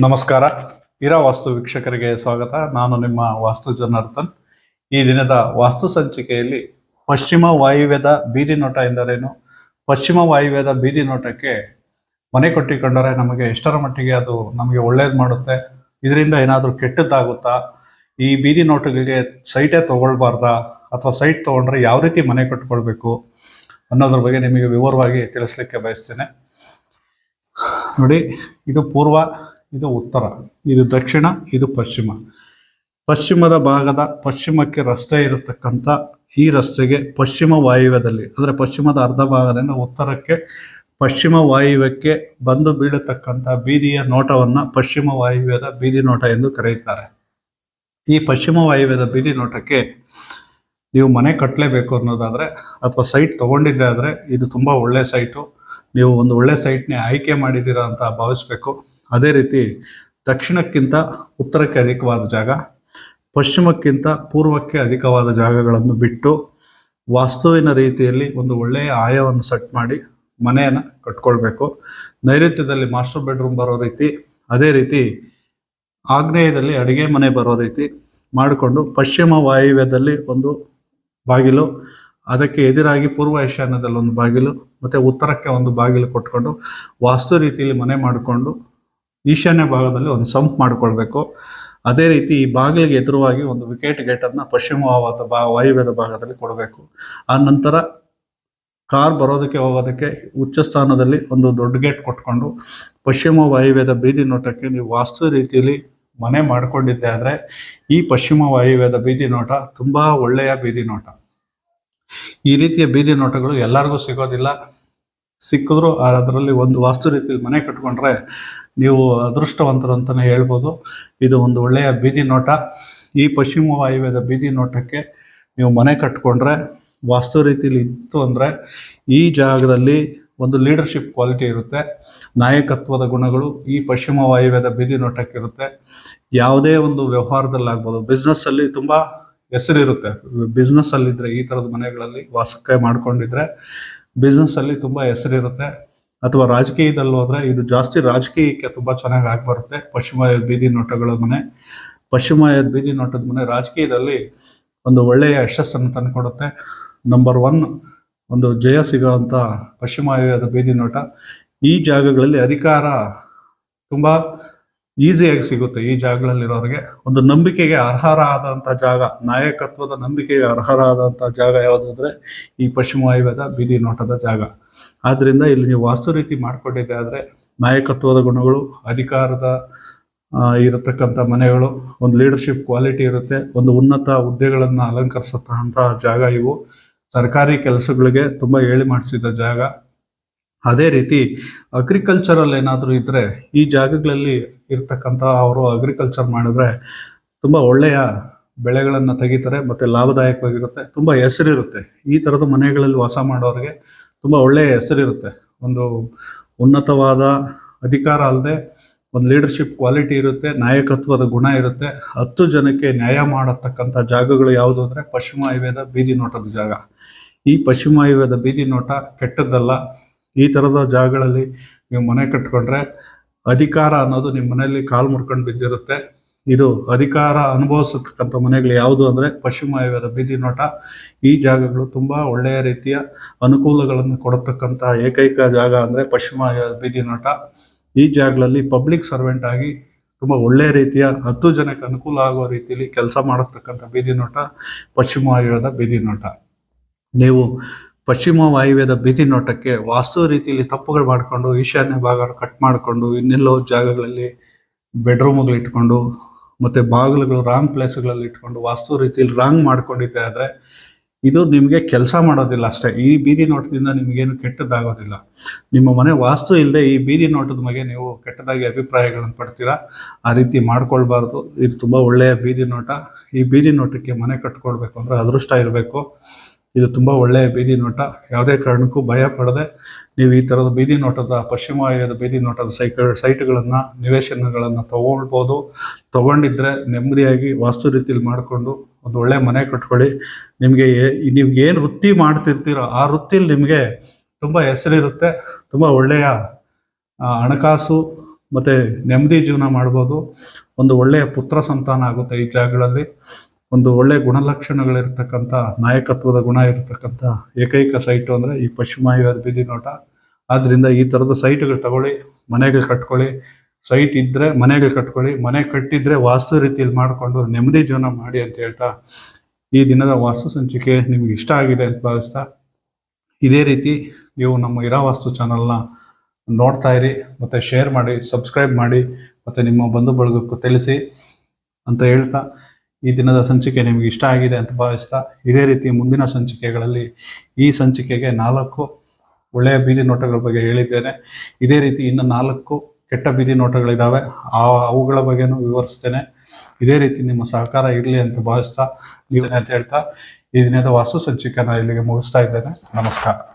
ನಮಸ್ಕಾರ. ಇರಾ ವಾಸ್ತು ವೀಕ್ಷಕರಿಗೆ ಸ್ವಾಗತ. ನಾನು ನಿಮ್ಮ ವಾಸ್ತು ಜನಾರ್ದನ್. ಈ ದಿನದ ವಾಸ್ತು ಸಂಚಿಕೆಯಲ್ಲಿ ಪಶ್ಚಿಮ ವಾಯುವ್ಯದ ಬೀದಿ ನೋಟ ಎಂದರೇನು? ಪಶ್ಚಿಮ ವಾಯುವ್ಯದ ಬೀದಿ ನೋಟಕ್ಕೆ ಮನೆ ಕಟ್ಟಿಕೊಂಡರೆ ನಮಗೆ ಎಷ್ಟರ ಮಟ್ಟಿಗೆ ಅದು ನಮಗೆ ಒಳ್ಳೇದು ಮಾಡುತ್ತೆ? ಇದರಿಂದ ಏನಾದರೂ ಕೆಟ್ಟದ್ದಾಗುತ್ತಾ? ಈ ಬೀದಿ ನೋಟಗಳಿಗೆ ಸೈಟೇ ತೊಗೊಳ್ಬಾರ್ದ? ಅಥವಾ ಸೈಟ್ ತೊಗೊಂಡ್ರೆ ಯಾವ ರೀತಿ ಮನೆ ಕಟ್ಕೊಳ್ಬೇಕು? ಅನ್ನೋದ್ರ ಬಗ್ಗೆ ನಿಮಗೆ ವಿವರವಾಗಿ ತಿಳಿಸ್ಲಿಕ್ಕೆ ಬಯಸ್ತೇನೆ. ನೋಡಿ, ಇದು ಪೂರ್ವ ಇದು ಉತ್ತರ, ಇದು ದಕ್ಷಿಣ, ಇದು ಪಶ್ಚಿಮ. ಪಶ್ಚಿಮದ ಭಾಗದ ಪಶ್ಚಿಮಕ್ಕೆ ರಸ್ತೆ ಇರತಕ್ಕಂಥ ಈ ರಸ್ತೆಗೆ ಪಶ್ಚಿಮ ವಾಯುವ್ಯದಲ್ಲಿ, ಅಂದರೆ ಪಶ್ಚಿಮದ ಅರ್ಧ ಭಾಗದಿಂದ ಉತ್ತರಕ್ಕೆ ಪಶ್ಚಿಮ ವಾಯುವ್ಯಕ್ಕೆ ಬಂದು ಬೀಳತಕ್ಕಂಥ ಬೀದಿಯ ನೋಟವನ್ನು ಪಶ್ಚಿಮ ವಾಯುವ್ಯದ ಬೀದಿ ನೋಟ ಎಂದು ಕರೆಯುತ್ತಾರೆ. ಈ ಪಶ್ಚಿಮ ವಾಯುವ್ಯದ ಬೀದಿ ನೋಟಕ್ಕೆ ನೀವು ಮನೆ ಕಟ್ಟಲೇಬೇಕು ಅನ್ನೋದಾದರೆ, ಅಥವಾ ಸೈಟ್ ತೊಗೊಂಡಿದ್ದೆ ಆದರೆ ಇದು ತುಂಬ ಒಳ್ಳೆಯ ಸೈಟು, ನೀವು ಒಂದು ಒಳ್ಳೆ ಸೈಟ್ನೇ ಆಯ್ಕೆ ಮಾಡಿದ್ದೀರಾ ಅಂತ ಭಾವಿಸ್ಬೇಕು. ಅದೇ ರೀತಿ ದಕ್ಷಿಣಕ್ಕಿಂತ ಉತ್ತರಕ್ಕೆ ಅಧಿಕವಾದ ಜಾಗ, ಪಶ್ಚಿಮಕ್ಕಿಂತ ಪೂರ್ವಕ್ಕೆ ಅಧಿಕವಾದ ಜಾಗಗಳನ್ನು ಬಿಟ್ಟು ವಾಸ್ತುವಿನ ರೀತಿಯಲ್ಲಿ ಒಂದು ಒಳ್ಳೆಯ ಆಯವನ್ನು ಸೆಟ್ ಮಾಡಿ ಮನೆಯನ್ನು ಕಟ್ಕೊಳ್ಬೇಕು. ನೈಋತ್ಯದಲ್ಲಿ ಮಾಸ್ಟರ್ ಬೆಡ್ರೂಮ್ ಬರೋ ರೀತಿ, ಅದೇ ರೀತಿ ಆಗ್ನೇಯದಲ್ಲಿ ಅಡುಗೆ ಮನೆ ಬರೋ ರೀತಿ ಮಾಡಿಕೊಂಡು ಪಶ್ಚಿಮ ವಾಯುವ್ಯದಲ್ಲಿ ಒಂದು ಬಾಗಿಲು, ಅದಕ್ಕೆ ಎದುರಾಗಿ ಪೂರ್ವ ಈಶಾನ್ಯದಲ್ಲಿ ಒಂದು ಬಾಗಿಲು, ಮತ್ತು ಉತ್ತರಕ್ಕೆ ಒಂದು ಬಾಗಿಲು ಕೊಟ್ಕೊಂಡು ವಾಸ್ತು ರೀತಿಯಲ್ಲಿ ಮನೆ ಮಾಡಿಕೊಂಡು ಈಶಾನ್ಯ ಭಾಗದಲ್ಲಿ ಒಂದು ಸಂಪ್ ಮಾಡಿಕೊಳ್ಬೇಕು. ಅದೇ ರೀತಿ ಈ ಬಾಗಿಲಿಗೆ ಎದುರುವಾಗಿ ಒಂದು ವಿಕೆಟ್ ಗೇಟನ್ನು ಪಶ್ಚಿಮವಾದ ಬಾ, ವಾಯುವ್ಯದ ಭಾಗದಲ್ಲಿ ಕೊಡಬೇಕು. ಆ ನಂತರ ಕಾರ್ ಬರೋದಕ್ಕೆ ಹೋಗೋದಕ್ಕೆ ಉಚ್ಚ ಸ್ಥಾನದಲ್ಲಿ ಒಂದು ದೊಡ್ಡ ಗೇಟ್ ಕೊಟ್ಕೊಂಡು ಪಶ್ಚಿಮ ವಾಯುವ್ಯದ ಬೀದಿ ನೋಟಕ್ಕೆ ನೀವು ವಾಸ್ತು ರೀತಿಯಲ್ಲಿ ಮನೆ ಮಾಡಿಕೊಂಡಿದ್ದೆ ಆದರೆ ಈ ಪಶ್ಚಿಮ ವಾಯುವ್ಯದ ಬೀದಿ ನೋಟ ತುಂಬ ಒಳ್ಳೆಯ ಬೀದಿ ನೋಟ. ಈ ರೀತಿಯ ಬೀದಿ ನೋಟಗಳು ಎಲ್ಲರಿಗೂ ಸಿಗೋದಿಲ್ಲ. ಸಿಕ್ಕಿದ್ರು ಅದರಲ್ಲಿ ಒಂದು ವಾಸ್ತು ರೀತಿಯಲ್ಲಿ ಮನೆ ಕಟ್ಕೊಂಡ್ರೆ ನೀವು ಅದೃಷ್ಟವಂತರು ಅಂತಲೇ ಹೇಳ್ಬೋದು. ಇದು ಒಂದು ಒಳ್ಳೆಯ ಬೀದಿ ನೋಟ. ಈ ಪಶ್ಚಿಮ ವಾಯುವ್ಯದ ಬೀದಿ ನೋಟಕ್ಕೆ ನೀವು ಮನೆ ಕಟ್ಕೊಂಡ್ರೆ ವಾಸ್ತು ರೀತಿಯಲ್ಲಿ ಇತ್ತು ಅಂದರೆ ಈ ಜಾಗದಲ್ಲಿ ಒಂದು ಲೀಡರ್ಶಿಪ್ ಕ್ವಾಲಿಟಿ ಇರುತ್ತೆ. ನಾಯಕತ್ವದ ಗುಣಗಳು ಈ ಪಶ್ಚಿಮ ವಾಯುವ್ಯದ ಬೀದಿ ನೋಟಕ್ಕಿರುತ್ತೆ. ಯಾವುದೇ ಒಂದು ವ್ಯವಹಾರದಲ್ಲಾಗ್ಬೋದು ಬಿಸ್ನೆಸ್ಸಲ್ಲಿ ತುಂಬ ಹೆಸರಿರುತ್ತೆ. ಬಿಸ್ನೆಸ್ಸಲ್ಲಿದ್ದರೆ ಈ ಥರದ ಮನೆಗಳಲ್ಲಿ ವಾಸಕ್ಕೆ ಮಾಡ್ಕೊಂಡಿದ್ರೆ ಬಿಸ್ನೆಸ್ ಅಲ್ಲಿ ತುಂಬಾ ಹೆಸರಿರುತ್ತೆ. ಅಥವಾ ರಾಜಕೀಯದಲ್ಲಿ ಹೋದ್ರೆ ಇದು ಜಾಸ್ತಿ ರಾಜಕೀಯಕ್ಕೆ ತುಂಬಾ ಚೆನ್ನಾಗಿ ಆಗಿ ಬರುತ್ತೆ. ಪಶ್ಚಿಮ ಬೀದಿ ನೋಟಗಳ ಮನೆ. ಪಶ್ಚಿಮ ಬೀದಿ ನೋಟದ ಮನೆ ರಾಜಕೀಯದಲ್ಲಿ ಒಂದು ಒಳ್ಳೆಯ ಯಶಸ್ಸನ್ನು ತಂದುಕೊಡುತ್ತೆ. ನಂಬರ್ ಒನ್ ಒಂದು ಜಯ ಸಿಗೋವಂಥ ಪಶ್ಚಿಮ ಬೀದಿ ನೋಟ. ಈ ಜಾಗಗಳಲ್ಲಿ ಅಧಿಕಾರ ತುಂಬಾ ಈಸಿಯಾಗಿ ಸಿಗುತ್ತೆ ಈ ಜಾಗಗಳಲ್ಲಿರೋರಿಗೆ. ಒಂದು ನಂಬಿಕೆಗೆ ಅರ್ಹರಾದಂಥ ಜಾಗ, ನಾಯಕತ್ವದ ನಂಬಿಕೆಗೆ ಅರ್ಹರಾದಂಥ ಜಾಗ ಯಾವುದಂದ್ರೆ ಈ ಪಶ್ಚಿಮ ವಾಯುವ್ಯದ ಬೀದಿ ನೋಟದ ಜಾಗ. ಆದ್ದರಿಂದ ಇಲ್ಲಿ ನೀವು ವಾಸ್ತು ರೀತಿ ಮಾಡಿಕೊಂಡಿದ್ದೆ ಆದರೆ ನಾಯಕತ್ವದ ಗುಣಗಳು, ಅಧಿಕಾರದ ಇರತಕ್ಕಂಥ ಮನೆಗಳು, ಒಂದು ಲೀಡರ್ಶಿಪ್ ಕ್ವಾಲಿಟಿ ಇರುತ್ತೆ, ಒಂದು ಉನ್ನತ ಹುದ್ದೆಗಳನ್ನು ಅಲಂಕರಿಸತಕ್ಕಂತಹ ಜಾಗ ಇವು. ಸರ್ಕಾರಿ ಕೆಲಸಗಳಿಗೆ ತುಂಬ ಹೇಳಿ ಮಾಡಿಸಿದ ಜಾಗ. ಅದೇ ರೀತಿ ಅಗ್ರಿಕಲ್ಚರಲ್ಲಿ ಏನಾದರೂ ಇದ್ದರೆ ಈ ಜಾಗಗಳಲ್ಲಿ ಇರ್ತಕ್ಕಂಥ ಅವರು ಅಗ್ರಿಕಲ್ಚರ್ ಮಾಡಿದ್ರೆ ತುಂಬ ಒಳ್ಳೆಯ ಬೆಳೆಗಳನ್ನು ತೆಗಿತಾರೆ ಮತ್ತು ಲಾಭದಾಯಕವಾಗಿರುತ್ತೆ. ತುಂಬ ಹೆಸರಿರುತ್ತೆ. ಈ ಥರದ ಮನೆಗಳಲ್ಲಿ ವಾಸ ಮಾಡೋರಿಗೆ ತುಂಬ ಒಳ್ಳೆಯ ಹೆಸರಿರುತ್ತೆ. ಒಂದು ಉನ್ನತವಾದ ಅಧಿಕಾರ ಅಲ್ಲದೆ ಒಂದು ಲೀಡರ್ಶಿಪ್ ಕ್ವಾಲಿಟಿ ಇರುತ್ತೆ, ನಾಯಕತ್ವದ ಗುಣ ಇರುತ್ತೆ. ಹತ್ತು ಜನಕ್ಕೆ ನ್ಯಾಯ ಮಾಡತಕ್ಕಂಥ ಜಾಗಗಳು ಯಾವುದು ಅಂದರೆ ಪಶ್ಚಿಮ ಆಯುವೇದ ಬೀದಿ ನೋಟದ ಜಾಗ. ಈ ಪಶ್ಚಿಮ ಆಯುವೇದ ಬೀದಿ ನೋಟ ಕೆಟ್ಟದ್ದಲ್ಲ. ಈ ಥರದ ಜಾಗಗಳಲ್ಲಿ ನೀವು ಮನೆ ಕಟ್ಕೊಂಡ್ರೆ ಅಧಿಕಾರ ಅನ್ನೋದು ನಿಮ್ಮ ಮನೆಯಲ್ಲಿ ಕಾಲು ಮುರ್ಕೊಂಡು ಬಿದ್ದಿರುತ್ತೆ. ಇದು ಅಧಿಕಾರ ಅನುಭವಿಸತಕ್ಕಂಥ ಮನೆಗಳು ಯಾವುದು ಅಂದರೆ ಪಶ್ಚಿಮ ವಾಯುವ್ಯದ ಬೀದಿ ನೋಟ. ಈ ಜಾಗಗಳು ತುಂಬ ಒಳ್ಳೆಯ ರೀತಿಯ ಅನುಕೂಲಗಳನ್ನು ಕೊಡತಕ್ಕಂಥ ಏಕೈಕ ಜಾಗ ಅಂದರೆ ಪಶ್ಚಿಮ ವಾಯುವ್ಯದ ಬೀದಿ ನೋಟ. ಈ ಜಾಗಗಳಲ್ಲಿ ಪಬ್ಲಿಕ್ ಸರ್ವೆಂಟ್ ಆಗಿ ತುಂಬ ಒಳ್ಳೆಯ ರೀತಿಯ ಹತ್ತು ಜನಕ್ಕೆ ಅನುಕೂಲ ಆಗುವ ರೀತಿಯಲ್ಲಿ ಕೆಲಸ ಮಾಡತಕ್ಕಂಥ ಬೀದಿ ನೋಟ ಪಶ್ಚಿಮ ವಾಯುವ್ಯದ ಬೀದಿ ನೋಟ. ನೀವು ಪಶ್ಚಿಮ ವಾಯುವ್ಯದ ಬೀದಿ ನೋಟಕ್ಕೆ ವಾಸ್ತು ರೀತಿಯಲ್ಲಿ ತಪ್ಪುಗಳು ಮಾಡಿಕೊಂಡು, ಈಶಾನ್ಯ ಭಾಗ ಕಟ್ ಮಾಡಿಕೊಂಡು, ಇನ್ನೆಲ್ಲೋ ಜಾಗಗಳಲ್ಲಿ ಬೆಡ್ರೂಮ್ಗಳು ಇಟ್ಕೊಂಡು, ಮತ್ತು ಬಾಗಿಲುಗಳು ರಾಂಗ್ ಪ್ಲೇಸ್ಗಳಲ್ಲಿ ಇಟ್ಕೊಂಡು, ವಾಸ್ತು ರೀತಿಯಲ್ಲಿ ರಾಂಗ್ ಮಾಡ್ಕೊಂಡಿದ್ದೆ ಆದರೆ, ಇದು ನಿಮಗೆ ಕೆಲಸ ಮಾಡೋದಿಲ್ಲ ಅಷ್ಟೇ. ಈ ಬೀದಿ ನೋಟದಿಂದ ನಿಮಗೇನು ಕೆಟ್ಟದ್ದಾಗೋದಿಲ್ಲ. ನಿಮ್ಮ ಮನೆ ವಾಸ್ತು ಇಲ್ಲದೆ ಈ ಬೀದಿ ನೋಟದ ಬಗ್ಗೆ ನೀವು ಕೆಟ್ಟದಾಗಿ ಅಭಿಪ್ರಾಯಗಳನ್ನು ಪಡ್ತೀರಾ? ಆ ರೀತಿ ಮಾಡ್ಕೊಳ್ಬಾರ್ದು. ಇದು ತುಂಬ ಒಳ್ಳೆಯ ಬೀದಿ ನೋಟ. ಈ ಬೀದಿ ನೋಟಕ್ಕೆ ಮನೆ ಕಟ್ಕೊಳ್ಬೇಕು ಅಂದರೆ ಅದೃಷ್ಟ ಇರಬೇಕು. ಇದು ತುಂಬ ಒಳ್ಳೆಯ ಬೀದಿ ನೋಟ. ಯಾವುದೇ ಕಾರಣಕ್ಕೂ ಭಯ ಪಡದೆ ನೀವು ಈ ಥರದ ಬೀದಿ ನೋಟದ, ಪಶ್ಚಿಮ ವಲಯದ ಬೀದಿ ನೋಟದ ಸೈಕ ಸೈಟ್ಗಳನ್ನು, ನಿವೇಶನಗಳನ್ನು ತೊಗೊಳ್ಬೋದು. ತಗೊಂಡಿದ್ರೆ ನೆಮ್ಮದಿಯಾಗಿ ವಾಸ್ತು ರೀತಿಯಲ್ಲಿ ಮಾಡಿಕೊಂಡು ಒಂದು ಒಳ್ಳೆಯ ಮನೆ ಕಟ್ಕೊಳ್ಳಿ. ನಿಮಗೆ ನೀವು ಏನು ವೃತ್ತಿ ಮಾಡ್ತಿರ್ತೀರೋ ಆ ವೃತ್ತಿಲಿ ನಿಮಗೆ ತುಂಬ ಹೆಸರಿರುತ್ತೆ. ತುಂಬ ಒಳ್ಳೆಯ ಹಣಕಾಸು ಮತ್ತು ನೆಮ್ಮದಿ ಜೀವನ ಮಾಡ್ಬೋದು. ಒಂದು ಒಳ್ಳೆಯ ಪುತ್ರ ಸಂತಾನ ಆಗುತ್ತೆ ಈ ಜಾಗಗಳಲ್ಲಿ. ಒಂದು ಒಳ್ಳೆ ಗುಣಲಕ್ಷಣಗಳಿರ್ತಕ್ಕಂಥ, ನಾಯಕತ್ವದ ಗುಣ ಇರತಕ್ಕಂಥ ಏಕೈಕ ಸೈಟು ಅಂದರೆ ಈ ಪಶ್ಚಿಮ ವಾಯುವ್ಯದ ಬೀದಿ ನೋಟ. ಆದ್ದರಿಂದ ಈ ಥರದ ಸೈಟ್ಗಳು ತಗೊಳ್ಳಿ, ಮನೆಗಳು ಕಟ್ಕೊಳ್ಳಿ. ಸೈಟ್ ಇದ್ದರೆ ಮನೆಗಳು ಕಟ್ಕೊಳ್ಳಿ, ಮನೆ ಕಟ್ಟಿದ್ರೆ ವಾಸ್ತು ರೀತಿಯಲ್ಲಿ ಮಾಡಿಕೊಂಡು ನೆಮ್ಮದಿ ಜೀವನ ಮಾಡಿ ಅಂತ ಹೇಳ್ತಾ ಈ ದಿನದ ವಾಸ್ತು ಸಂಚಿಕೆ ನಿಮ್ಗೆ ಇಷ್ಟ ಆಗಿದೆ ಅಂತ ಭಾವಿಸ್ತಾ ಇದೇ ರೀತಿ ನೀವು ನಮ್ಮ ಇರಾವಾಸ್ತು ಚಾನಲ್ನ ನೋಡ್ತಾ ಇರಿ, ಮತ್ತು ಶೇರ್ ಮಾಡಿ ಸಬ್ಸ್ಕ್ರೈಬ್ ಮಾಡಿ, ಮತ್ತು ನಿಮ್ಮ ಬಂಧು ಬಳಗಕ್ಕೂ ತಿಳಿಸಿ ಅಂತ ಹೇಳ್ತಾ ಈ ದಿನದ ಸಂಚಿಕೆ ನಿಮಗೆ ಇಷ್ಟ ಆಗಿದೆ ಅಂತ ಭಾವಿಸ್ತಾ ಇದೇ ರೀತಿ ಮುಂದಿನ ಸಂಚಿಕೆಗಳಲ್ಲಿ ಈ ಸಂಚಿಕೆಗೆ ನಾಲ್ಕು ಒಳ್ಳೆಯ ಬೀದಿ ನೋಟಗಳ ಬಗ್ಗೆ ಹೇಳಿದ್ದೇನೆ. ಇದೇ ರೀತಿ ಇನ್ನು ನಾಲ್ಕು ಕೆಟ್ಟ ಬೀದಿ ನೋಟಗಳಿದ್ದಾವೆ ಆ ಅವುಗಳ ಬಗ್ಗೆನೂ ವಿವರಿಸ್ತೇನೆ. ಇದೇ ರೀತಿ ನಿಮ್ಮ ಸಹಕಾರ ಇರಲಿ ಅಂತ ಭಾವಿಸ್ತಾ ನೀವು ಅಂತ ಹೇಳ್ತಾ ಈ ದಿನದ ವಾಸ್ತು ಸಂಚಿಕೆನ ಇಲ್ಲಿಗೆ ಮುಗಿಸ್ತಾ ಇದ್ದೇನೆ. ನಮಸ್ಕಾರ.